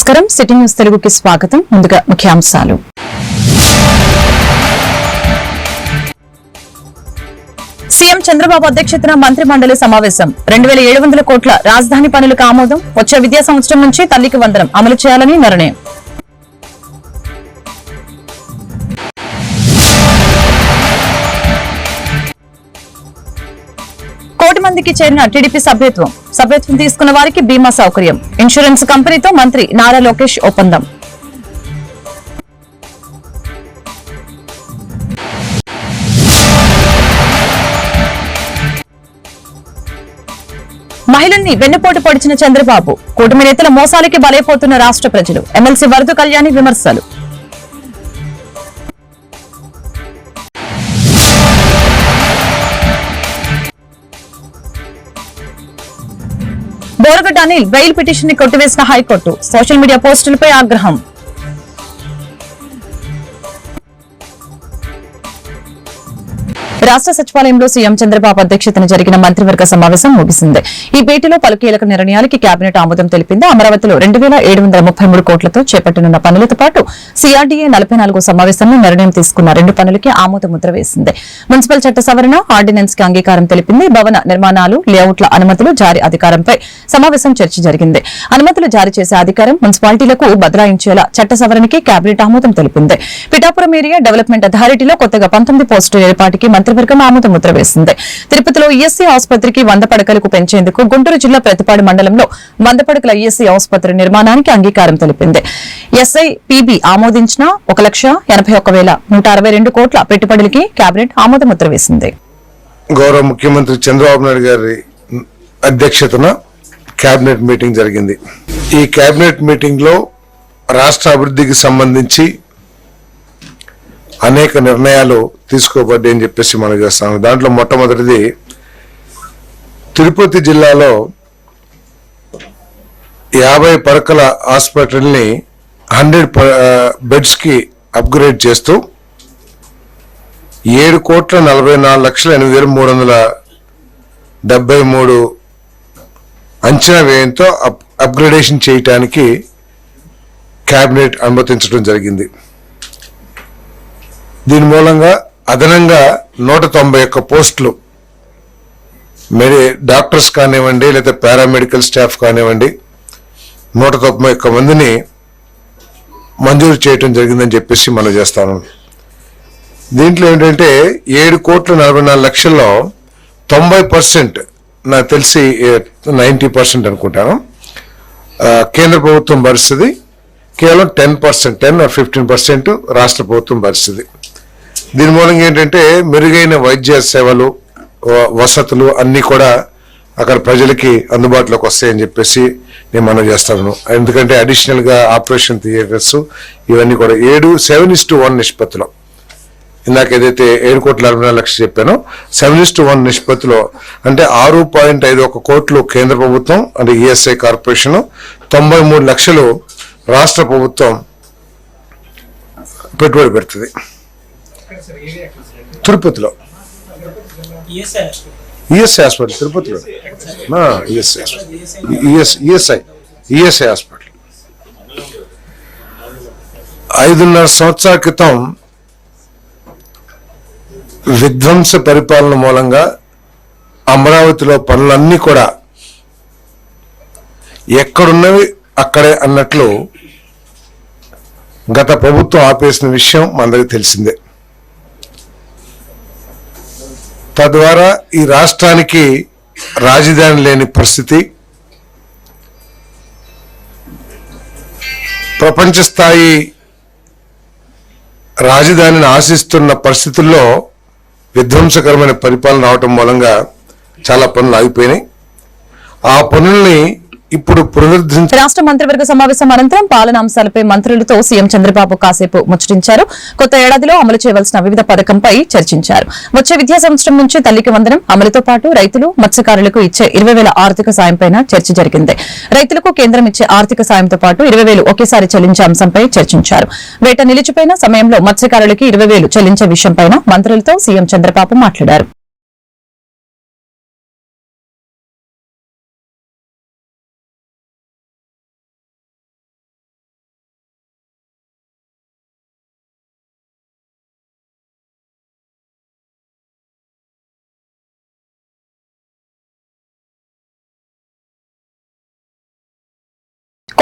నమస్కారం. City news తెలుగుకి స్వాగతం. ముందుగా ముఖ్యాంశాలు. సీఎం చంద్రబాబు అధ్యక్షతన మంత్రి మండలి సమావేశం. రెండు వేల ఏడు వందల కోట్ల రాజధాని పనులకు ఆమోదం. వచ్చే విద్యా సంవత్సరం నుంచి తల్లికి వందనం అమలు చేయాలని నిర్ణయం. పార్టీకి చేరిన టీడీపీ సభ్యత్వం. సభ్యత్వం తీసుకున్న వారికి బీమా సౌకర్యం. ఇన్సూరెన్స్ కంపెనీతో మంత్రి నారా లోకేష్ ఒప్పందం. మహిళల్ని వెన్నుపోటు పొడిచిన చంద్రబాబు కూటమి నేతల మోసాలకి బలైపోతున్న రాష్ట్ర ప్రజలు. ఎమ్మెల్సీ వరద కళ్యాణి విమర్శలు. బోరగడ్డ అనిల్ బెయిల్ పిటిషన్ని కొట్టివేసిన హైకోర్టు. సోషల్ మీడియా పోస్టులపై ఆగ్రహం. రాష్ట్ర సచివాలయంలో సీఎం చంద్రబాబు అధ్యక్షతన జరిగిన మంత్రివర్గ సమావేశం ముగిసింది. ఈ భేటీలో పలు కీలక నిర్ణయాలకి కేబినెట్ ఆమోదం తెలిపింది. అమరావతిలో రెండు వేల ముప్పై మూడు కోట్లతో చేపట్టనున్న పనులతో పాటు సీఆర్డీఏ నలభై నాలుగు సమావేశంలో నిర్ణయం తీసుకున్న రెండు పనులకి ఆమోద ముద్ర వేసింది. మున్సిపల్ చట్ట సవరణ ఆర్డినెన్స్కి అంగీకారం తెలిపింది. భవన నిర్మాణాలు లేఅవుట్ల అనుమతులు జారీ అధికారంపై సమావేశం చర్చ జరిగింది. అనుమతులు జారీ చేసే అధికారం మున్సిపాలిటీలకు బదలాయించేలా చట్ట సవరణకి కేబినెట్ ఆమోదం తెలిపింది. పిఠాపురం ఏరియా డెవలప్మెంట్ అథారిటీలో కొత్తగా పంతొమ్మిది పోస్టుల ఏర్పాటుకి మంత్రి ఆమోద ముద్ర వేసింది. తిరుపతిలో ఈఎస్సీ ఆసుపత్రికి వంద పడకలకు పెంచేందుకు గుంటూరు జిల్లా ప్రతిపాడు మండలంలో వంద పడకల ఈఎస్సీ ఆసుపత్రి నిర్మాణానికి అంగీకారం తెలిపింది. ఎస్ఐ పిబి ఆమోదించిన ఒక లక్ష ఎనభై ఒక వేల నూట అరవై రెండు కోట్ల పెట్టుబడులకి కేబినెట్ ఆమోద ముద్ర వేసింది. గౌరవ ముఖ్యమంత్రి చంద్రబాబు నాయుడు గారి అధ్యక్షతన కేబినెట్ మీటింగ్ జరిగింది. ఈ కేబినెట్ మీటింగ్లో రాష్ట్ర అభివృద్ధికి సంబంధించి అనేక నిర్ణయాలు తీసుకోబడ్డాయి అని చెప్పేసి మనం చేస్తాం. దాంట్లో మొట్టమొదటిది తిరుపతి జిల్లాలో యాభై పరకల హాస్పిటల్ని హండ్రెడ్ బెడ్స్కి అప్గ్రేడ్ చేస్తూ ఏడు కోట్ల నలభై నాలుగు లక్షల ఎనిమిది వేల మూడు వందల డెబ్బై మూడు అంచనా వ్యయంతో అప్ అప్గ్రేడేషన్ చేయటానికి క్యాబినెట్ అనుమతించడం జరిగింది. దీని మూలంగా అదనంగా నూట తొంభై ఒక్క పోస్టులు మెడి డాక్టర్స్ కానివ్వండి లేదా పారామెడికల్ స్టాఫ్ కానివ్వండి నూట తొంభై ఒక్క మందిని మంజూరు చేయటం జరిగిందని చెప్పేసి మనం చేస్తాను దీంట్లో ఏంటంటే ఏడు కోట్ల నలభై నాలుగు లక్షల్లో తొంభై పర్సెంట్ నాకు తెలిసి నైంటీ పర్సెంట్ అనుకుంటాను. కేంద్ర ప్రభుత్వం భరిస్తుంది. కేవలం ten percent ten or fifteen percent రాష్ట్ర ప్రభుత్వం భరిస్తుంది. దీని మూలంగా ఏంటంటే మెరుగైన వైద్య సేవలు వసతులు అన్నీ కూడా అక్కడ ప్రజలకి అందుబాటులోకి వస్తాయని చెప్పేసి నేను మనం చేస్తాను. ఎందుకంటే అడిషనల్గా ఆపరేషన్ థియేటర్స్ ఇవన్నీ కూడా ఏడు సెవెన్ ఇస్ టు వన్ నిష్పత్తిలో. ఇందాక ఏదైతే ఏడు కోట్ల అరవై నాలుగు లక్షలు చెప్పానో సెవెన్ ఇస్ టు వన్ నిష్పత్తిలో అంటే ఆరు పాయింట్ ఐదు ఒక కోట్లు కేంద్ర ప్రభుత్వం అంటే ఈఎస్ఐ కార్పొరేషన్ తొంభై మూడు లక్షలు రాష్ట్ర ప్రభుత్వం పెట్టుబడి పెడుతుంది. తిరుపతిలో. ESI hospital. తిరుపతిలో. ESI ESI ESI hospital. ఐదున్నర సంవత్సరాల క్రితం విధ్వంస పరిపాలన మూలంగా అమరావతిలో పనులన్నీ కూడా ఎక్కడున్నవి అక్కడే అన్నట్లు గత ప్రభుత్వం ఆపేసిన విషయం మనందరికీ తెలిసిందే. తద్వారా ఈ రాష్ట్రానికి రాజధాని లేని పరిస్థితి ప్రపంచ స్థాయి రాజధానిని ఆశిస్తున్న పరిస్థితుల్లో విధ్వంసకరమైన పరిపాలన రావటం మూలంగా చాలా పనులు ఆగిపోయినాయి. ఆ పనుల్ని ఇప్పుడు పునరుద్ధరించ రాష్ట్ర మంత్రివర్గ సమావేశం అనంతరం పాలన అంశాలపై మంత్రులతో సీఎం చంద్రబాబు కాసేపు ముచ్చటించారు. కొత్త ఏడాదిలో అమలు చేయవలసిన వివిధ పథకంపై చర్చించారు. వచ్చే విద్యా సంవత్సరం నుంచి తల్లికి వందనం అమలుతో పాటు రైతులు మత్స్యకారులకు ఇచ్చే ఇరవై వేల ఆర్థిక సాయంపై చర్చ జరిగింది. రైతులకు కేంద్రం ఇచ్చే ఆర్థిక సాయంతో పాటు ఇరవై వేలు ఒకేసారి చెల్లించే అంశంపై చర్చించారు. వేట నిలిచిపోయిన సమయంలో మత్స్యకారులకి ఇరవై వేలు చెల్లించే విషయంపై మంత్రులతో సీఎం చంద్రబాబు మాట్లాడారు.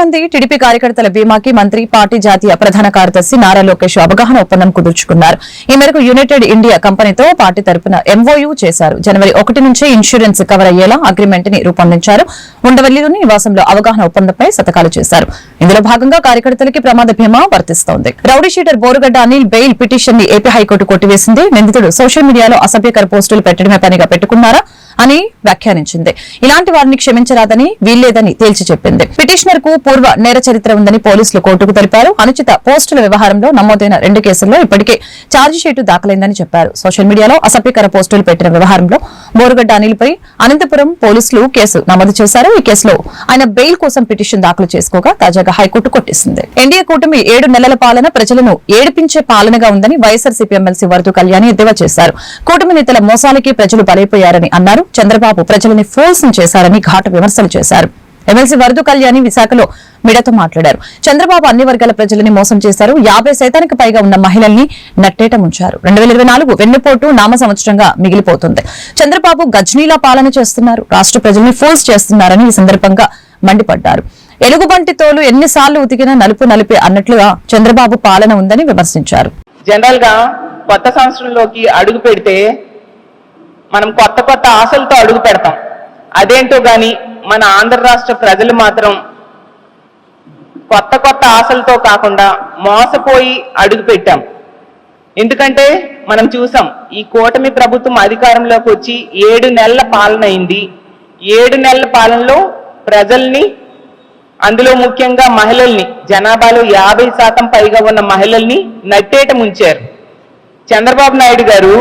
మంది టీడీపీ కార్యకర్తల బీమాకి మంత్రి పార్టీ జాతీయ ప్రధాన కార్యదర్శి నారా లోకేష్ అవగాహన ఒప్పందం కుదుర్చుకున్నారు. ఈ మేరకు యునైటెడ్ ఇండియా కంపెనీతో పార్టీ తరపున ఎంఓయూ చేశారు. జనవరి ఒకటి నుంచే ఇన్సూరెన్స్ కవర్ అయ్యేలా అగ్రిమెంట్ని రూపొందించారు. ఉండవల్లిలోని నివాసంలో అవగాహన ఒప్పందంపై శతకాలు చేశారు. ఇందులో భాగంగా కార్యకర్తలకి ప్రమాద బీమా వర్తిస్తోంది. Rowdy sheeter Borugadda Anil bail పిటిషన్ని AP high court కొట్టివేసింది. నిందితుడు సోషల్ మీడియాలో అసభ్యకర పోస్టులు పెట్టడమే పనిగా పెట్టుకున్నారా అని వ్యాఖ్యానించింది. ఇలాంటి వారిని క్షమించరాదని వీల్లేదని తేల్చి చెప్పింది. పిటిషనర్కు పూర్వ నేర చరిత్ర ఉందని పోలీసులు కోర్టుకు తెలిపారు. అనుచిత పోస్టుల వ్యవహారంలో నమోదైన రెండు కేసుల్లో ఇప్పటికే ఛార్జిషీటు దాఖలైందని చెప్పారు. సోషల్ మీడియాలో అసభ్యకర పోస్టులు పెట్టిన వ్యవహారంలో బోరుగడ్డ అనిల్పై అనంతపురం పోలీసులు కేసు నమోదు చేశారు. ఈ కేసులో ఆయన బెయిల్ కోసం పిటిషన్ దాఖలు చేసుకోగా తాజాగా హైకోర్టు కొట్టేసింది. ఎన్డీఏ కూటమి ఏడు నెలల పాలన ప్రజలను ఏడిపించే పాలనగా ఉందని వైఎస్ఆర్సీపీ ఎమ్మెల్సీ వరదు కళ్యాణి ఎద్దేవా చేశారు. కూటమి నేతల మోసాలకి ప్రజలు బలైపోయారని అన్నారు. చంద్రబాబు ప్రజలని ఫోల్స్ చేశారని ఘాటు విమర్శలు చేశారు. ఎమ్మెల్సీ వరదు కళ్యాణి విశాఖలో మీడియాతో మాట్లాడారు. చంద్రబాబు అన్ని వర్గాల ప్రజలని మోసం చేశారు. యాభై శాతానికి పైగా ఉన్న మహిళల్ని నట్టేట ముంచారు. రెండు వేల ఇరవై నాలుగు వెన్నుపోటు నామ సంవత్సరంగా మిగిలిపోతుంది. చంద్రబాబు గజ్నీలా పాలన చేస్తున్నారు. రాష్ట్ర ప్రజల్ని ఫోర్స్ చేస్తున్నారని ఈ సందర్భంగా మండిపడ్డారు. ఎలుగుబంటి తోలు ఎన్నిసార్లు ఉతికినా నలుపు నలిపి అన్నట్లుగా చంద్రబాబు పాలన ఉందని విమర్శించారు. జనరల్గా కొత్త సంవత్సరంలోకి అడుగు పెడితే మనం కొత్త కొత్త ఆశలతో అడుగు పెడతాం. అదేంటో గాని మన ఆంధ్ర రాష్ట్ర ప్రజలు మాత్రం కొత్త కొత్త ఆశలతో కాకుండా మోసపోయి అడుగు పెట్టాం. ఎందుకంటే మనం చూసాం ఈ కూటమి ప్రభుత్వం అధికారంలోకి వచ్చి ఏడు నెలల పాలన అయింది. ఏడు నెలల పాలనలో ప్రజల్ని అందులో ముఖ్యంగా మహిళల్ని జనాభాలో యాభై శాతం పైగా ఉన్న మహిళల్ని నట్టేట ముంచారు. చంద్రబాబు నాయుడు గారు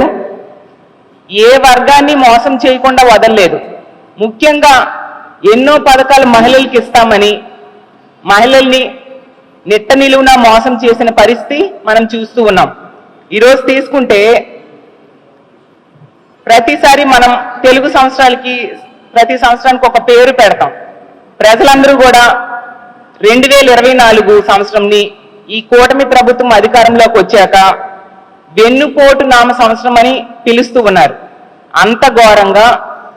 ఏ వర్గాన్ని మోసం చేయకుండా వదలలేదు. ముఖ్యంగా ఎన్నో పథకాలు మహిళలకు ఇస్తామని మహిళల్ని నిట్ట నిలువున మోసం చేసిన పరిస్థితి మనం చూస్తూ ఉన్నాం. ఈరోజు తీసుకుంటే ప్రతిసారి మనం తెలుగు సంవత్సరాలకి ప్రతి సంవత్సరానికి ఒక పేరు పెడతాం. ప్రజలందరూ కూడా రెండు వేల ఇరవై నాలుగు సంవత్సరంని ఈ కూటమి ప్రభుత్వం అధికారంలోకి వచ్చాక వెన్నుపోటు నామ సంవత్సరం అని పిలుస్తూ ఉన్నారు. అంత ఘోరంగా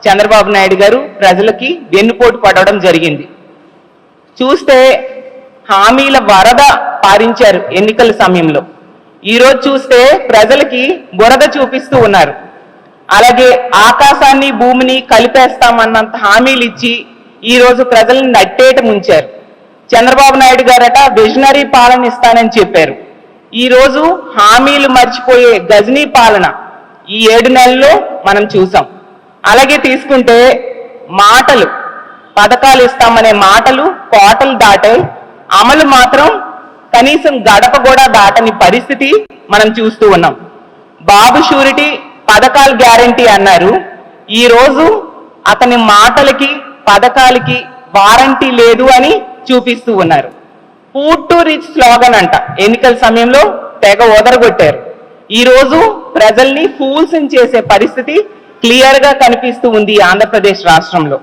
చంద్రబాబు నాయుడు గారు ప్రజలకి వెన్నుపోటు పడడం జరిగింది. చూస్తే హామీల వరద పారించారు ఎన్నికల సమయంలో. ఈరోజు చూస్తే ప్రజలకి బురద చూపిస్తూ ఉన్నారు. అలాగే ఆకాశాన్ని భూమిని కలిపేస్తామన్నంత హామీలు ఇచ్చి ఈరోజు ప్రజల్ని నట్టేట ముంచారు. చంద్రబాబు నాయుడు గారట విజనరీ పాలన ఇస్తానని చెప్పారు. ఈరోజు హామీలు మర్చిపోయే గజనీ పాలన ఈ ఏడు నెలల్లో మనం చూసాం. అలాగే తీసుకుంటే మాటలు పథకాలు ఇస్తామనే మాటలు కోటలు దాటాయి. అమలు మాత్రం కనీసం గడప కూడా దాటని పరిస్థితి మనం చూస్తూ ఉన్నాం. బాబు షూరిటీ పథకాలు గ్యారంటీ అన్నారు. ఈ రోజు అతని మాటలకి పథకాలకి వారంటీ లేదు అని చూపిస్తూ ఉన్నారు. ఫుడ్ టు రిచ్ స్లోగన్ అంట. ఎన్నికల సమయంలో తెగ ఓదరగొట్టారు. ఈరోజు ప్రజల్ని ఫూల్స్ చేసే పరిస్థితి క్లియర్గా కనిపిస్తూ ఉంది ఆంధ్రప్రదేశ్ రాష్ట్రంలో.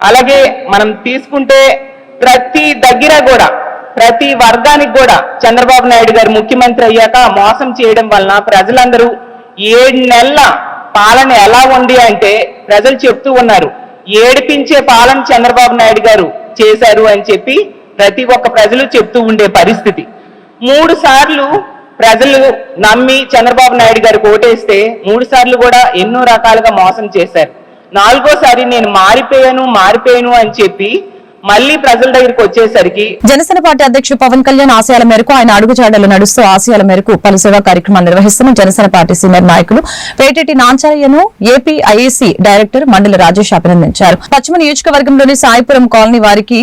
అలాగే మనం తీసుకుంటే ప్రతి దగ్గర కూడా ప్రతి వర్గానికి కూడా చంద్రబాబు నాయుడు గారు ముఖ్యమంత్రి అయ్యాక మోసం చేయడం వలన ప్రజలందరూ ఏడు నెలల పాలన ఎలా ఉంది అంటే ప్రజలు చెప్తూ ఉన్నారు ఏడిపించే పాలన చంద్రబాబు నాయుడు గారు చేశారు అని చెప్పి ప్రతి ఒక్క ప్రజలు చెప్తూ ఉండే పరిస్థితి. మూడు సార్లు ప్రజలు నమ్మి చంద్రబాబు నాయుడు గారికి ఓటేస్తే మూడు సార్లు కూడా ఎన్నో రకాలుగా మోసం చేశారు. నాలుగోసారి నేను మారిపోయాను మారిపోయాను అని చెప్పి మళ్ళీ ప్రజల దగ్గరికి వచ్చేసరికి జనసేన పార్టీ అధ్యక్షుడు పవన్ కళ్యాణ్ ఆశయాల మేరకు ఆయన అడుగుజాడలు నడుస్తూ ఆశయాల మేరకు పలు సేవా కార్యక్రమాలు నిర్వహిస్తున్న జనసేన పార్టీ సీనియర్ నాయకులు Peteti నాంచారయ్యను AP IAC director Mandala Rajesh అభినందించారు. పశ్చిమ నియోజకవర్గంలోని సాయిపురం కాలనీ వారికి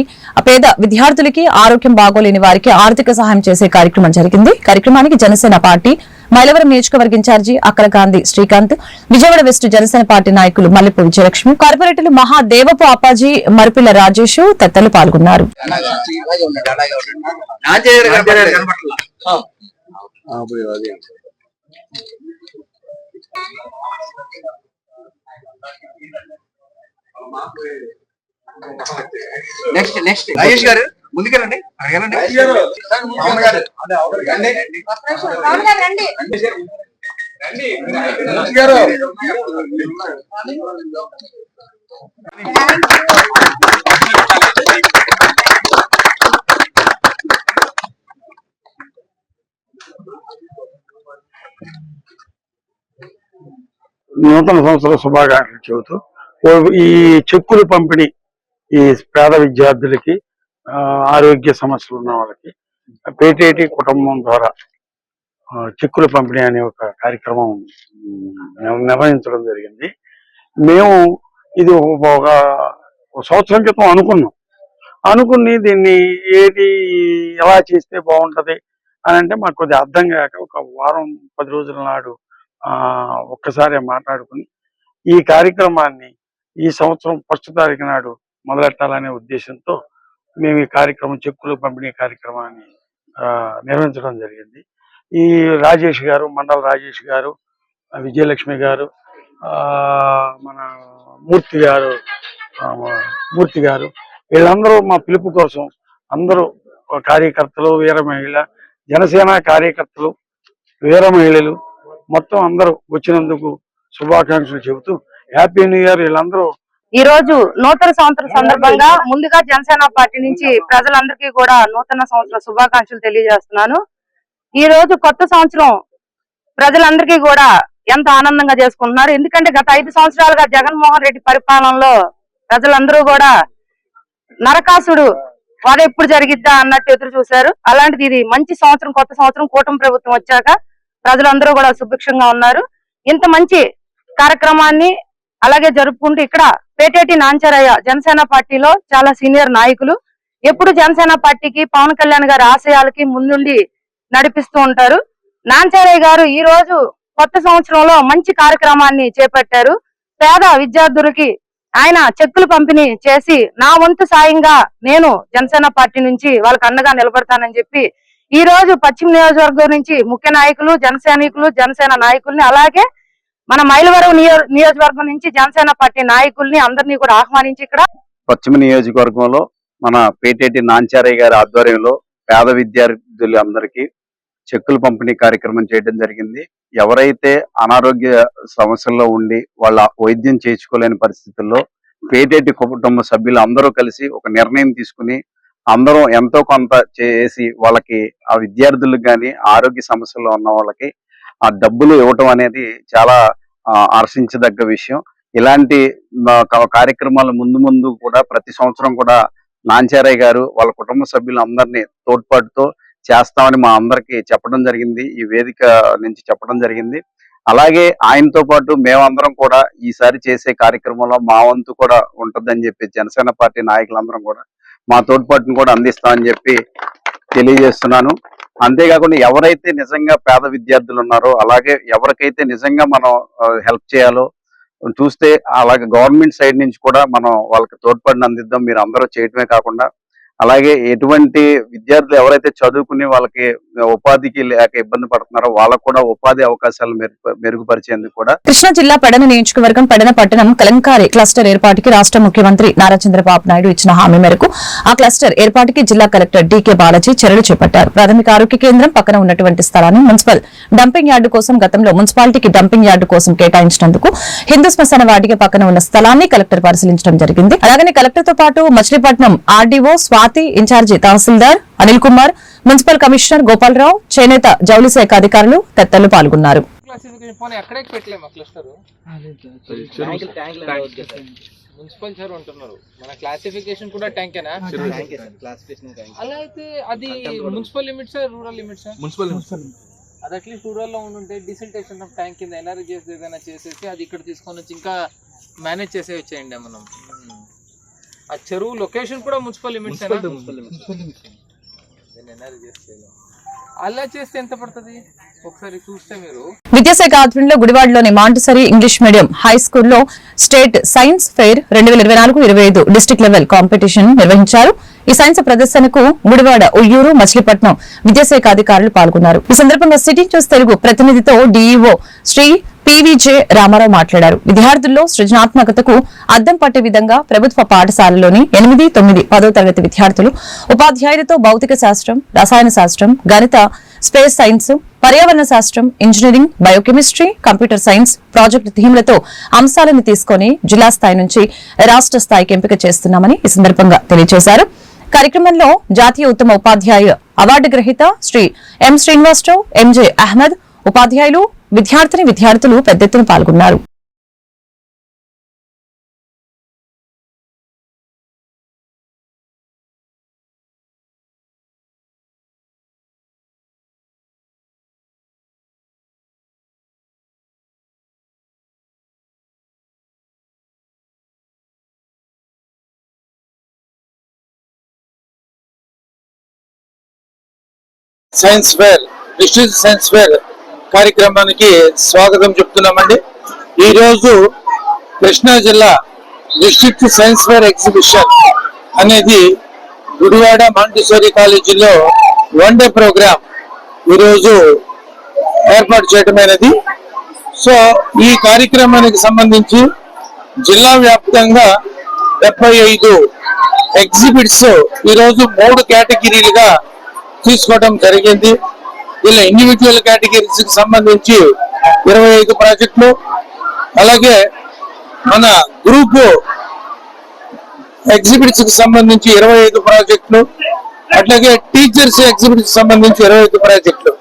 పేద విద్యార్థులకి ఆరోగ్యం బాగోలేని వారికి ఆర్థిక సహాయం చేసే కార్యక్రమం జరిగింది. కార్యక్రమానికి జనసేన పార్టీ మైలవరం నియోజకవర్గ incharge Akkala Gandhi Srikanth Vijayawada west Janasena party నాయకులు మల్లెపు విజయలక్ష్మి కార్పొరేటర్లు మహాదేవపు అప్పాజీ మరిపిల్ల రాజేష్ తదితరులు పాల్గొన్నారు. నెక్స్ట్ నెక్స్ట్ రాజేష్ గారు ముందుకెళ్ళండి. అడగనండి నూతన సంవత్సర శుభాకాంక్షలు చెబుతూ ఈ చెక్కులు పంపిణీ ఈ పేద విద్యార్థులకి ఆరోగ్య సమస్యలు ఉన్న వాళ్ళకి. పేటేటి కుటుంబం ద్వారా ఆ, పంపిణీ అనే ఒక కార్యక్రమం నిర్వహించడం జరిగింది. మేము ఇది ఒక సంవత్సరం క్రితం అనుకున్నాం. అనుకుని దీన్ని ఏది ఎలా చేస్తే బాగుంటుంది అని అంటే మాకు కొద్దిగా అర్థం కాక ఒక వారం పది రోజుల నాడు ఒక్కసారి మాట్లాడుకుని ఈ కార్యక్రమాన్ని ఈ సంవత్సరం ఫస్ట్ తారీఖు నాడు మొదలెట్టాలనే ఉద్దేశంతో మేము ఈ కార్యక్రమం చెక్కులు పంపిణీ కార్యక్రమాన్ని నిర్వహించడం జరిగింది. ఈ రాజేష్ గారు మండల రాజేష్ గారు విజయలక్ష్మి గారు మన మూర్తి గారు మూర్తి గారు వీళ్ళందరూ మా పిలుపు కోసం అందరూ కార్యకర్తలు వీర మహిళ జనసేన కార్యకర్తలు వీర మహిళలు మొత్తం అందరూ వచ్చినందుకు శుభాకాంక్షలు చెబుతూ హ్యాపీ న్యూ ఇయర్ వీళ్ళందరూ. ఈ రోజు నూతన సంవత్సరం సందర్భంగా ముందుగా జనసేన పార్టీ నుంచి ప్రజలందరికీ కూడా నూతన సంవత్సర శుభాకాంక్షలు తెలియజేస్తున్నాను. ఈ రోజు కొత్త సంవత్సరం ప్రజలందరికీ కూడా ఎంత ఆనందంగా చేసుకుంటున్నారు. ఎందుకంటే గత ఐదు సంవత్సరాలుగా జగన్మోహన్ రెడ్డి పరిపాలనలో ప్రజలందరూ కూడా నరకాసుడు వాడు ఎప్పుడు జరిగిద్దా అన్నట్టు ఎదురు చూశారు. అలాంటిది ఇది మంచి సంవత్సరం కొత్త సంవత్సరం కూటమి ప్రభుత్వం వచ్చాక ప్రజలందరూ కూడా సుభిక్షంగా ఉన్నారు. ఇంత మంచి కార్యక్రమాన్ని అలాగే జరుపుకుంటూ ఇక్కడ పేటేటి నాంచరయ్య జనసేన పార్టీలో చాలా సీనియర్ నాయకులు. ఎప్పుడు జనసేన పార్టీకి పవన్ కళ్యాణ్ గారి ఆశయాలకి ముందుండి నడిపిస్తూ ఉంటారు. నాంచారయ్య గారు ఈ రోజు కొత్త సంవత్సరంలో మంచి కార్యక్రమాన్ని చేపట్టారు. పేద విద్యార్థులకి ఆయన చెక్కులు పంపిణీ చేసి నా వంతు సాయంగా నేను జనసేన పార్టీ నుంచి వాళ్ళకి అండగా నిలబడతానని చెప్పి ఈ రోజు పశ్చిమ నియోజకవర్గం నుంచి ముఖ్య నాయకులు జనసైనికులు జనసేన నాయకుల్ని అలాగే మన మైలవరం నియోజకవర్గం నుంచి జనసేన పార్టీ నాయకుల్ని అందరినీ కూడా ఆహ్వానించి ఇక్కడ పశ్చిమ నియోజకవర్గంలో మన పేటేటి నాంచారయ్య గారి ఆధ్వర్యంలో పేద విద్యార్థులు అందరికీ చెక్కులు పంపిణీ కార్యక్రమం చేయడం జరిగింది. ఎవరైతే అనారోగ్య సమస్యల్లో ఉండి వాళ్ళ వైద్యం చేయించుకోలేని పరిస్థితుల్లో పేటేటి కుటుంబ సభ్యులు అందరూ కలిసి ఒక నిర్ణయం తీసుకుని అందరూ ఎంతో కొంత చేసి వాళ్ళకి ఆ విద్యార్థులకు కానీ ఆరోగ్య సమస్యల్లో ఉన్న వాళ్ళకి ఆ డబ్బులు ఇవ్వటం అనేది చాలా హర్షించదగ్గ విషయం. ఇలాంటి కార్యక్రమాలు ముందు ముందు కూడా ప్రతి సంవత్సరం కూడా నాంచారయ్య గారు వాళ్ళ కుటుంబ సభ్యులందరినీ తోడ్పాటుతో చేస్తామని మా అందరికి చెప్పడం జరిగింది. ఈ వేదిక నుంచి చెప్పడం జరిగింది. అలాగే ఆయనతో పాటు మేమందరం కూడా ఈసారి చేసే కార్యక్రమంలో మా వంతు కూడా ఉంటుందని చెప్పి జనసేన పార్టీ నాయకులందరం కూడా మా తోడ్పాటును కూడా అందిస్తామని చెప్పి తెలియజేస్తున్నాను. అంతేకాకుండా ఎవరైతే నిజంగా పేద విద్యార్థులు ఉన్నారో అలాగే ఎవరికైతే నిజంగా మనం హెల్ప్ చేయాలో చూస్తే అలాగే గవర్నమెంట్ సైడ్ నుంచి కూడా మనం వాళ్ళకి తోడ్పడిన అందిద్దాం మీరు అందరూ చేయటమే కాకుండా అలాగే ఎటువంటి విద్యార్థులు ఎవరైతే చదువుకుని వాళ్ళకి ఉపాధికి లేక ఇబ్బంది పడుతున్నారో వాళ్ళకు కూడా ఉపాధి అవకాశాలు మెరుగు మెరుగుపరిచేందుకు కూడా కృష్ణా జిల్లా పడన నియోజకవర్గం పడన పట్టణం కలంకారి క్లస్టర్ ఏర్పాటుకి రాష్ట్ర ముఖ్యమంత్రి నారా చంద్రబాబు నాయుడు ఇచ్చిన హామీ మేరకు ఆ క్లస్టర్ ఏర్పాటుకి జిల్లా కలెక్టర్ డీకే బాలాజీ చర్యలు చేపట్టారు. ప్రాథమిక ఆరోగ్య కేంద్రం పక్కన ఉన్నటువంటి స్థలాన్ని మున్సిపల్ డంపింగ్ యార్డు కోసం గతంలో మున్సిపాలిటీకి డంపింగ్ యార్డు కోసం కేటాయించినందుకు హిందూ శ్మశాన వాటిక పక్కన ఉన్న స్థలాన్ని కలెక్టర్ పరిశీలించడం జరిగింది. అలాగనే కలెక్టర్తో పాటు Machilipatnam RDO Swathi incharge tahsildar Anil Kumar municipal commissioner Gopalarao చేనేత జౌలి శాఖ అధికారులు తదితరులు పాల్గొన్నారు. క్లాసిఫికేషన్ పోనీ ఎక్కడే పెట్టలేము క్లస్టర్? మున్సిపల్ చెరువు అంటున్నారు మన క్లాసిఫికేషన్ కూడా ట్యాంకేనా? అలా అయితే అది municipal limits rural limits? Municipal అది అట్లీస్ట్ రూరల్లో ఉండుంటే డిసిల్టేషన్ ఆఫ్ ట్యాంక్ కింద ఎన్ఆర్ఈ చేసి ఏదైనా చేసేసి అది ఇక్కడ తీసుకొని వచ్చి ఇంకా మేనేజ్ చేసే వచ్చేయండి మనం. ఆ చెరువు లొకేషన్ కూడా మున్సిపల్ లిమిట్స్ అలా చేస్తే ఎంత పడుతుంది? ఒకసారి చూస్తే మీరు. విద్యాశాఖ ఆధ్వర్యంలో గుడివాడలోని మాంటిసరీ ఇంగ్లీష్ మీడియం హై స్కూల్లో స్టేట్ సైన్స్ ఫెయిర్ రెండు వేల ఇరవై నాలుగు ఇరవై ఐదు డిస్టిక్ లెవెల్ కాంపిటీషన్ నిర్వహించారు. ఈ సైన్స్ ప్రదర్శనకు గుడివాడ ఉయ్యూరు మచిలీపట్నం విద్యాశాఖ అధికారులు పాల్గొన్నారు. ఈ సందర్భంగా సిటీ న్యూస్ తెలుగు ప్రతినిధితో డీఈఓ శ్రీ పీవీజే రామారావు మాట్లాడారు. విద్యార్థుల్లో సృజనాత్మకతకు అద్దం పట్టే విధంగా ప్రభుత్వ పాఠశాలలోని ఎనిమిది తొమ్మిది పదో తరగతి విద్యార్థులు ఉపాధ్యాయులతో భౌతిక శాస్త్రం రసాయన శాస్త్రం గణిత స్పేస్ సైన్స్ పర్యావరణ శాస్త్రం engineering biochemistry computer science project థీమ్లతో అంశాలను తీసుకొని జిల్లా స్థాయి నుంచి రాష్ట్ర స్థాయికి ఎంపిక చేస్తున్నామని ఈ సందర్భంగా తెలియజేశారు. కార్యక్రమంలో జాతీయ ఉత్తమ ఉపాధ్యాయ అవార్డు గ్రహీత శ్రీ ఎం శ్రీనివాసరావు ఎంజే అహ్మద్ ఉపాధ్యాయులు విద్యార్థిని విద్యార్థులు పెద్ద ఎత్తున పాల్గొన్నారు. Science fair district science fair కార్యక్రమానికి స్వాగతం చెప్తున్నామండి. ఈరోజు కృష్ణా జిల్లా డిస్ట్రిక్ట్ సైన్స్ ఫేర్ ఎగ్జిబిషన్ అనేది గుడివాడ మాంటిసోరి కాలేజీలో వన్ డే ప్రోగ్రామ్ ఈరోజు ఏర్పాటు చేయడమైనది సో ఈ కార్యక్రమానికి సంబంధించి జిల్లా వ్యాప్తంగా డెబ్బై ఐదు ఎగ్జిబిట్స్ ఈరోజు మూడు కేటగిరీలుగా తీసుకోవడం జరిగింది. ఇలా ఇండివిజువల్ కేటగిరీస్కి సంబంధించి ఇరవై ఐదు ప్రాజెక్టులు. అలాగే మన గ్రూప్ ఎగ్జిబిట్స్కి సంబంధించి ఇరవై ఐదు ప్రాజెక్టులు. అట్లాగే టీచర్స్ ఎగ్జిబిట్స్ సంబంధించి ఇరవై ఐదు ప్రాజెక్టులు.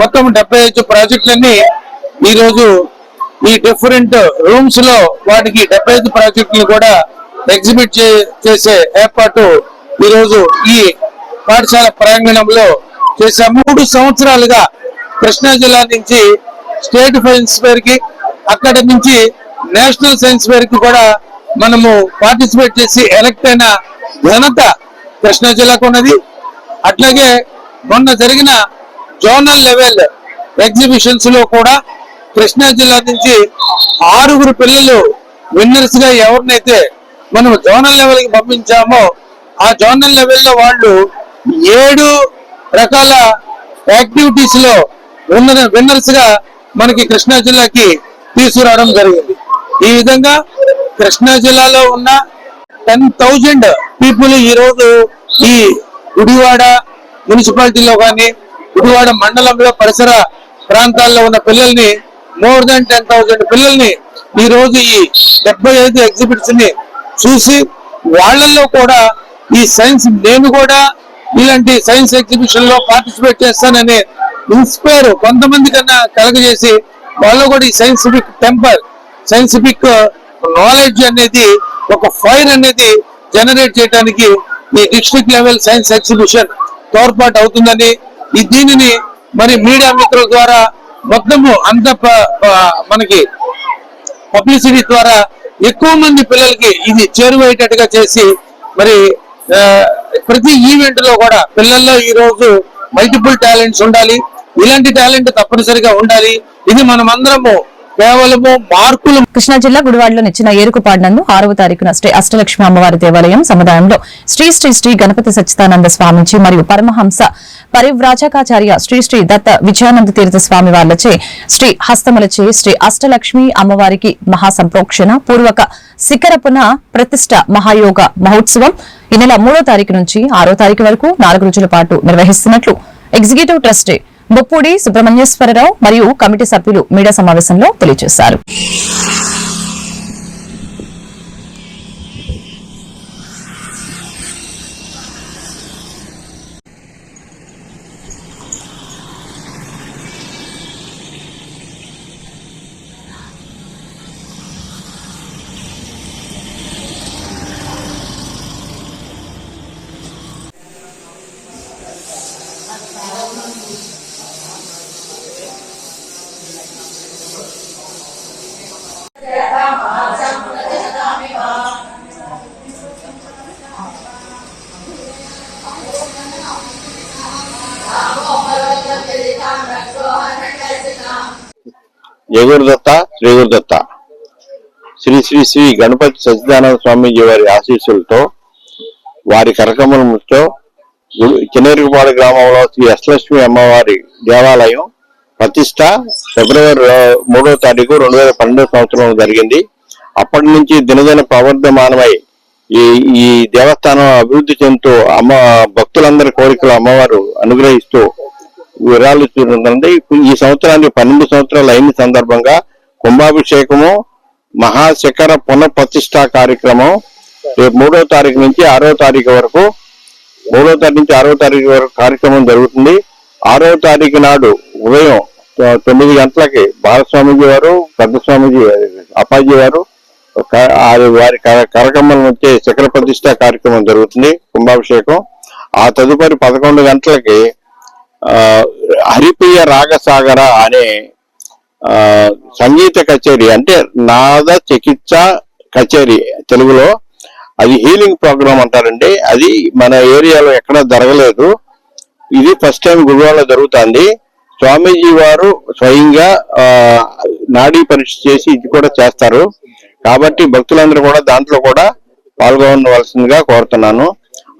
మొత్తం డెబ్బై ఐదు ప్రాజెక్టులన్నీ ఈరోజు ఈ డిఫరెంట్ రూమ్స్లో వాటికి డెబ్బై ఐదు ప్రాజెక్టులు కూడా ఎగ్జిబిట్ చేసే ఏర్పాటు ఈరోజు ఈ పాఠశాల ప్రాంగణంలో చేసే మూడు సంవత్సరాలుగా కృష్ణా జిల్లా నుంచి స్టేట్ సైన్స్ ఫేర్కి అక్కడ నుంచి నేషనల్ సైన్స్ ఫేర్కి కూడా మనము పార్టిసిపేట్ చేసి ఎలక్ట్ అయిన ఘనత కృష్ణా జిల్లాకు ఉన్నది. అట్లాగే మొన్న జరిగిన జోనల్ లెవెల్ ఎగ్జిబిషన్స్లో కూడా కృష్ణా జిల్లా నుంచి ఆరుగురు పిల్లలు విన్నర్స్గా ఎవరినైతే మనం జోనల్ లెవెల్కి పంపించామో ఆ జోనల్ లెవెల్లో వాళ్ళు ఏడు రకాల యాక్టివిటీస్లో ఉన్న విన్నర్స్గా మనకి కృష్ణా జిల్లాకి తీసుకురావడం జరిగింది. ఈ విధంగా కృష్ణా జిల్లాలో ఉన్న టెన్ థౌజండ్ పీపుల్ ఈ రోజు ఈ గుడివాడ మున్సిపాలిటీలో కానీ గుడివాడ మండలంలో పరిసర ప్రాంతాల్లో ఉన్న పిల్లల్ని మోర్ దాన్ టెన్ థౌజండ్ పిల్లల్ని ఈ రోజు ఈ డెబ్బై ఐదు ఎగ్జిబిట్స్ని చూసి వాళ్ళల్లో కూడా ఈ సైన్స్ నేను కూడా ఇలాంటి సైన్స్ ఎగ్జిబిషన్లో పార్టిసిపేట్ చేస్తానని ఇన్స్పైర్ కొంతమంది కన్నా కలగజేసి వాళ్ళు కూడా ఈ సైన్సిఫిక్ టెంపర్ సైన్సిఫిక్ నాలెడ్జ్ అనేది ఒక ఫైర్ అనేది జనరేట్ చేయడానికి ఈ డిస్ట్రిక్ట్ లెవెల్ సైన్స్ ఎగ్జిబిషన్ తోడ్పాటు అవుతుందని ఈ దీనిని మరి మీడియా మిత్రుల ద్వారా మొత్తము అంత ప- మనకి పబ్లిసిటీ ద్వారా ఎక్కువ మంది పిల్లలకి ఇది చేరువయ్యేటట్టుగా చేసి మరి ప్రతి ఈవెంట్లో కూడా పిల్లల్లో ఈ రోజు మల్టిపుల్ టాలెంట్స్ ఉండాలి. ఇలాంటి టాలెంట్ తప్పనిసరిగా ఉండాలి. ఇది మనమందరము కేవలము మార్కులు కృష్ణా జిల్లా గుడివాడలో నిచ్చిన ఏరుకుపాడినందు ఆరవ తారీఖున శ్రీ అష్టలక్ష్మి అమ్మవారి దేవాలయం సముదాయంలో శ్రీ శ్రీ శ్రీ గణపతి సచ్చిదానంద స్వామిజీ మరియు పరమహంస పరివ్రాజకాచార్య శ్రీ శ్రీ దత్త విజయానంద తీర్థ స్వామి వాళ్ళచే శ్రీ హస్తములచే శ్రీ అష్టలక్ష్మి అమ్మవారికి మహాసంప్రోక్షణ పూర్వక శిఖరపున ప్రతిష్ట మహాయోగ మహోత్సవం ఈ నెల మూడో తారీఖు నుంచి ఆరో తారీఖు వరకు నాలుగు రోజుల పాటు నిర్వహిస్తున్నట్లు ఎగ్జిక్యూటివ్ ట్రస్టీ బొప్పూడి సుబ్రహ్మణ్యేశ్వరరావు మరియు కమిటీ సభ్యులు మీడియా సమావేశంలో తెలియజేశారు. జయగురుదత్త శ్రీగురుదత్త. శ్రీ శ్రీ శ్రీ గణపతి సచిదానంద స్వామీజీ వారి ఆశీస్సులతో వారి కరకమలతో చిన్నరికపాడు గ్రామంలో శ్రీ అష్టలక్ష్మి అమ్మవారి దేవాలయం ప్రతిష్ట ఫిబ్రవరి మూడవ తారీఖు రెండు వేల పన్నెండవ సంవత్సరం జరిగింది. అప్పటి నుంచి దినదిన ప్రవర్ధమానమై ఈ ఈ దేవస్థానం అభివృద్ధి చెందుతూ అమ్మ భక్తులందరి కోరికలు అమ్మవారు అనుగ్రహిస్తూ వివరాలు చూడండి. ఈ సంవత్సరానికి పన్నెండు సంవత్సరాలు అయిన సందర్భంగా కుంభాభిషేకము మహాశిఖర పునఃప్రతిష్ట కార్యక్రమం రేపు మూడో తారీఖు నుంచి ఆరో తారీఖు వరకు మూడో తారీఖు నుంచి ఆరో తారీఖు వరకు కార్యక్రమం జరుగుతుంది. ఆరో తారీఖు నాడు ఉదయం తొమ్మిది గంటలకి బాలస్వామీజీ వారు పెద్ద స్వామిజీ అప్పాజీ వారు వారి కర- కరకమ్మల శిఖర ప్రతిష్ట కార్యక్రమం జరుగుతుంది కుంభాభిషేకం. ఆ తదుపరి పదకొండు గంటలకి హరిప్రియ రాగసాగర అనే సంగీత కచేరీ అంటే నాద చికిత్స కచేరీ తెలుగులో. అది హీలింగ్ ప్రోగ్రామ్ అంటారండి. అది మన ఏరియాలో ఎక్కడ జరగలేదు. ఇది ఫస్ట్ టైం గురువాలో జరుగుతుంది. స్వామీజీ వారు స్వయంగా నాడీ పరీక్ష చేసి ఇది కూడా చేస్తారు. కాబట్టి భక్తులందరూ కూడా దాంట్లో కూడా పాల్గొనవలసిందిగా కోరుతున్నాను.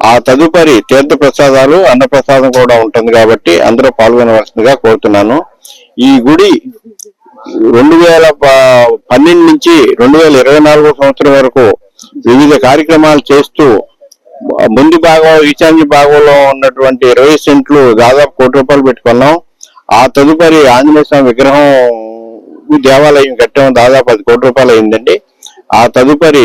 ఆ తదుపరి తీర్థ ప్రసాదాలు అన్నప్రసాదం కూడా ఉంటుంది కాబట్టి అందరూ పాల్గొనవలసిందిగా కోరుతున్నాను. ఈ గుడి రెండు వేల పన్నెండు నుంచి రెండు వేల ఇరవై నాలుగో సంవత్సరం వరకు వివిధ కార్యక్రమాలు చేస్తూ ముందు భాగం ఈశాన్య భాగంలో ఉన్నటువంటి ఇరవై సెంట్లు దాదాపు కోటి రూపాయలు పెట్టుకున్నాం. ఆ తదుపరి ఆంజనేయ స్వామి విగ్రహం దేవాలయం కట్టడం దాదాపు పది కోటి రూపాయలు అయిందండి. ఆ తదుపరి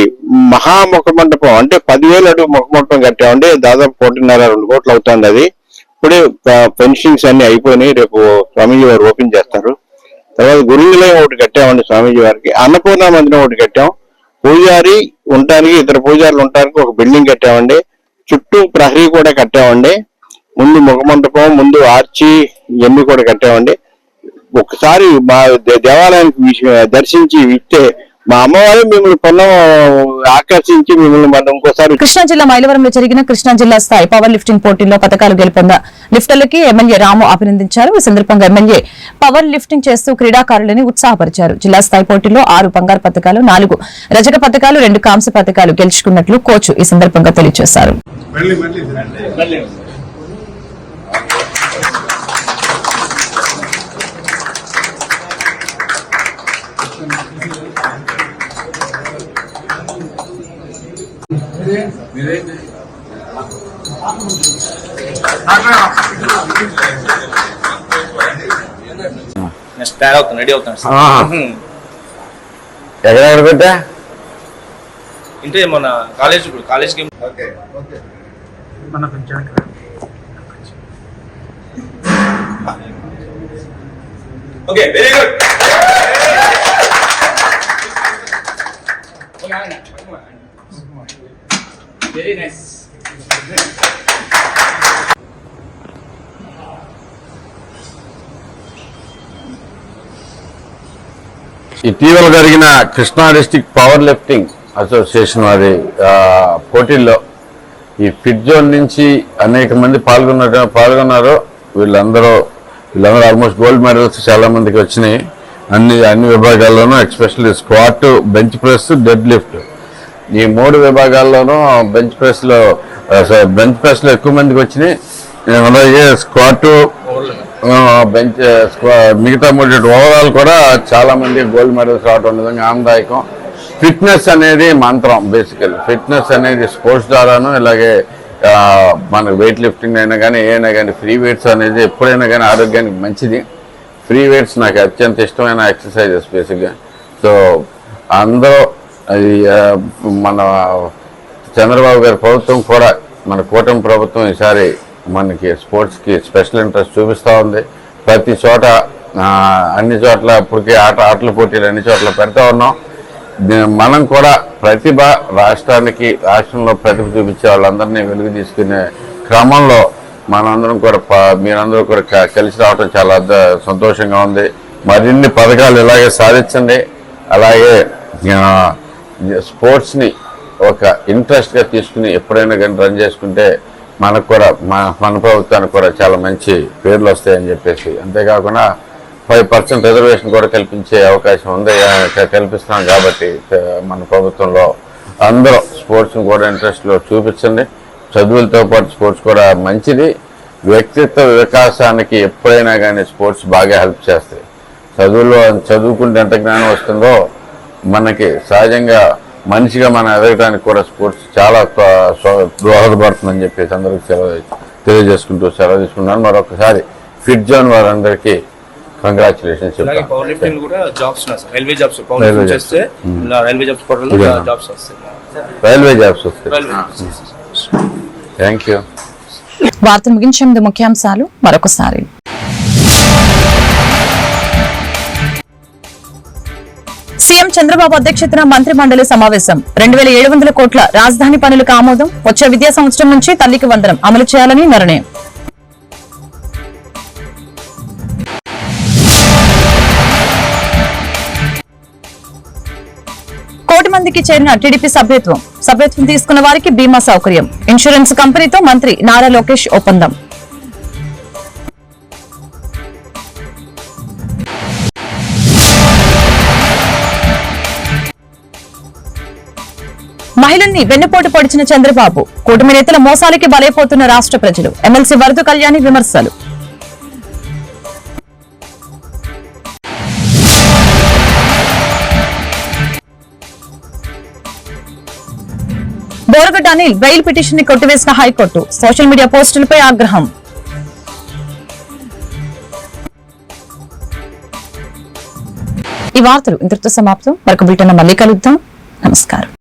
మహాముఖ మండపం అంటే పదివేలు అడుగు ముఖమండపం కట్టామంటే కట్టామండి. దాదాపు కోటిన్నర రెండు కోట్లు అవుతుంది అది. ఇప్పుడే ఫెన్షింగ్స్ అన్ని అయిపోయినాయి. రేపు స్వామీజీ వారు ఓపెన్ చేస్తారు. తర్వాత గురువులయం ఒకటి కట్టామండి స్వామీజీ వారికి. అన్నపూర్ణ మందిరం ఒకటి కట్టాం. పూజారి ఉండటానికి ఇద్దరు పూజారులు ఉండటానికి ఒక బిల్డింగ్ కట్టామండి. చుట్టూ ప్రహరీ కూడా కట్టామండి. ముందు ముఖమండపం ముందు ఆర్చి ఇవన్నీ కూడా కట్టామండి. ఒకసారి మా దేవాలయానికి దర్శించి ఇస్తే మా అమ్మవారు మిమ్మల్ని పొన్నం ఆకర్షించి మిమ్మల్ని మనం ఇంకోసారి కృష్ణా జిల్లా మైలవరంలో జరిగిన కృష్ణా జిల్లా స్థాయి పవర్ లిఫ్టింగ్ పోటీల్లో పథకాలు గెలుపొంద. లిఫ్టర్లకి ఎమ్మెల్యే రాము అభినందించారు. ఈ సందర్భంగా ఎమ్మెల్యే పవర్ లిఫ్టింగ్ చేస్తూ క్రీడాకారులని ఉత్సాహపరిచారు. జిల్లా స్థాయి పోటీల్లో ఆరు బంగారు పథకాలు నాలుగు రజక పథకాలు రెండు కాంస్య పథకాలు గెలుచుకున్నట్లు కోచ్ ఈ సందర్భంగా తెలియజేశారు. నెక్స్ట్ తయారు అవుతాను రెడీ అవుతాను ఎక్కడ మన కాలేజ్ కాలేజ్కి okay very good. Very nice ఇటీవల జరిగిన Krishna district power lifting association వారి పోటీల్లో ఈ ఫిట్ జోన్ నుంచి అనేక మంది పాల్గొన్న పాల్గొన్నారు. వీళ్ళందరూ వీళ్ళందరూ ఆల్మోస్ట్ గోల్డ్ మెడల్స్ చాలా మందికి వచ్చినాయి. అన్ని అన్ని విభాగాల్లోనూ especially squat bench press dead lift ఈ మూడు విభాగాల్లోనూ బెంచ్ ప్రెస్లో బెంచ్ ప్రెస్లో ఎక్కువ మందికి వచ్చినాయి. అలాగే స్క్వాట్ బెంచ్ మిగతా మూడు ఓవరాల్ కూడా చాలా మంది గోల్డ్ మెడల్స్ రావడం నిజంగా ఆనందాయకం ఫిట్నెస్ అనేది మంత్రం బేసికల్ ఫిట్నెస్ అనేది స్పోర్ట్స్ ద్వారాను ఇలాగే మన వెయిట్ లిఫ్టింగ్ అయినా కానీ ఏమైనా కానీ ఫ్రీ వెయిట్స్ అనేది ఎప్పుడైనా కానీ ఆరోగ్యానికి మంచిది. ఫ్రీ వెయిట్స్ నాకు అత్యంత ఇష్టమైన ఎక్సర్సైజెస్ బేసిక్గా సో అందరూ అది మన చంద్రబాబు గారి ప్రభుత్వం కూడా మన కూటమి ప్రభుత్వం ఈసారి మనకి స్పోర్ట్స్కి స్పెషల్ ఇంట్రెస్ట్ చూపిస్తూ ఉంది. ప్రతి చోట అన్ని చోట్ల ఇప్పటికే ఆట ఆటల పోటీలు అన్ని చోట్ల పెడతా ఉన్నాం. మనం కూడా ప్రతిభ రాష్ట్రానికి రాష్ట్రంలో ప్రతిభ చూపించే వాళ్ళందరినీ వెలుగు తీసుకునే క్రమంలో మనందరం కూడా ప- మీరందరూ కూడా క- కలిసి రావడం చాలా సంతోషంగా ఉంది. మరిన్ని పథకాలు ఇలాగే సాధించండి. అలాగే స్పోర్ట్స్ని ఒక ఇంట్రెస్ట్గా తీసుకుని ఎప్పుడైనా కానీ రన్ చేసుకుంటే మనకు కూడా మన మన ప్రభుత్వానికి కూడా చాలా మంచి పేర్లు వస్తాయని చెప్పేసి. అంతేకాకుండా ఫైవ్ పర్సెంట్ రిజర్వేషన్ కూడా కల్పించే అవకాశం ఉంది. కల్పిస్తాం కాబట్టి మన ప్రభుత్వంలో అందరూ స్పోర్ట్స్ని కూడా ఇంట్రెస్ట్లో చూపించండి. చదువులతో పాటు స్పోర్ట్స్ కూడా మంచిది. వ్యక్తిత్వ వికాసానికి ఎప్పుడైనా కానీ స్పోర్ట్స్ బాగా హెల్ప్ చేస్తాయి. చదువులో చదువుకుంటే ఎంత జ్ఞానం వస్తుందో మనకి సహజంగా మనిషిగా మనం ఎదగడానికి కూడా స్పోర్ట్స్ చాలా దోహదపడుతుందని చెప్పేసి అందరికి సెలవు తెలియజేసుకుంటూ సెలవు తీసుకున్నాను మరొకసారి ఫిట్ జోన్ వారందరికీ కంగ్రాచులేషన్స్ అలాగే పవర్ లిఫ్టింగ్ కూడా జాబ్స్ ఉన్నాయి. Sir railway jobs power railway. చేస్తే జాబ్స్? జాబ్స్ వస్తాయి. రైల్వే జాబ్స్ వస్తాయి. రైల్వే థ్యాంక్ యూ వార్తలు ముగించే ముందు ముఖ్యాంశాలు మరొకసారి. సీఎం చంద్రబాబు అధ్యక్షతన మంత్రి మండలి సమావేశం. రెండు వేల ఏడు వందల కోట్ల రాజధాని పనులకు ఆమోదం. వచ్చే విద్యా సంవత్సరం నుంచి తల్లికి వందనం అమలు చేయాలని నిర్ణయం. కోటి మందికి చేరిన టీడీపీ సభ్యత్వం. సభ్యత్వం తీసుకున్న వారికి బీమా సౌకర్యం. ఇన్సూరెన్స్ కంపెనీతో మంత్రి నారా లోకేష్ ఒప్పందం. జగన్ వెన్నుపోటు పొడిచిన చంద్రబాబు కూటమి నేతల మోసాలకి బలైపోతున్న రాష్ట్ర ప్రజలు. ఎమ్మెల్సీ వరద కళ్యాణి విమర్శలు. బోరగడ్డ అనిల్ బెయిల్ పిటిషన్ని కొట్టివేసిన హైకోర్టు. సోషల్ మీడియా పోస్టులపై ఆగ్రహం. ఈ వార్తలు ఇంతటితో సమాప్తం. మరొక బ్రిటన్ మళ్ళీ కలుద్దాం. నమస్కారం.